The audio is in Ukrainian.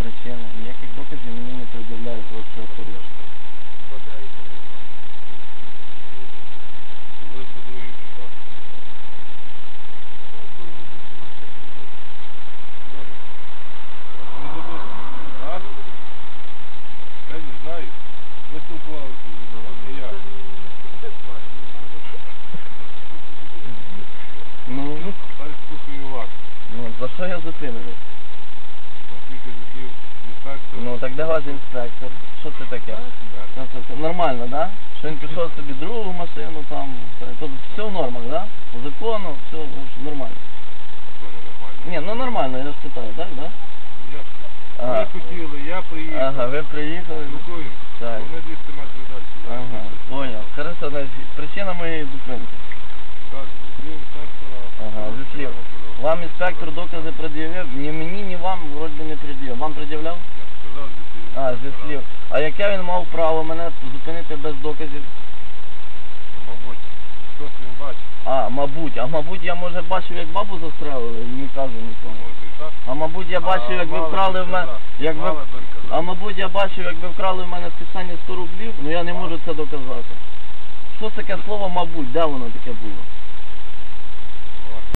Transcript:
машину. Ніяких доказів мені не пред'являють вашого порушення. Я не знаю. Ви спілкувалися зі мною, не я. Ну, Тепер слухаю вас. ну за що я зупинений? Ну так де інспектор? Що це таке? Ну, це, це нормально, да? Що він пішов собі другу машину там. Тут все в нормах, да? По закону, все в общем, нормально. Не? Ні, ну нормально, я ж питаю, так, да? Я. А. Ви хотіли, я приїхав. Ага, ви приїхали. Спілкуємося. Так. Вони 200 метрів далі. Ага, понял. Хорошо, значить, причина моєї зупинки. Так, інспектора. Ага, зі слів. Вам інспектор докази пред'явив, ні мені, ні вам вроді не пред'явив. Вам пред'являв? Я сказав зі слів. А, зі слів. А яке він мав право мене зупинити без доказів? Мабуть, хтось він бачить. А, мабуть, а мабуть я може бачив, як бабу застрелили і не кажу нікому. Може і так. А мабуть я бачив, як ви мали вкрали в мене. Як ви... Мали. А мабуть я бачив, як ви вкрали в мене в кишені 100 рублів, ну я не можу це доказати. Що таке слово мабуть? Де воно таке було?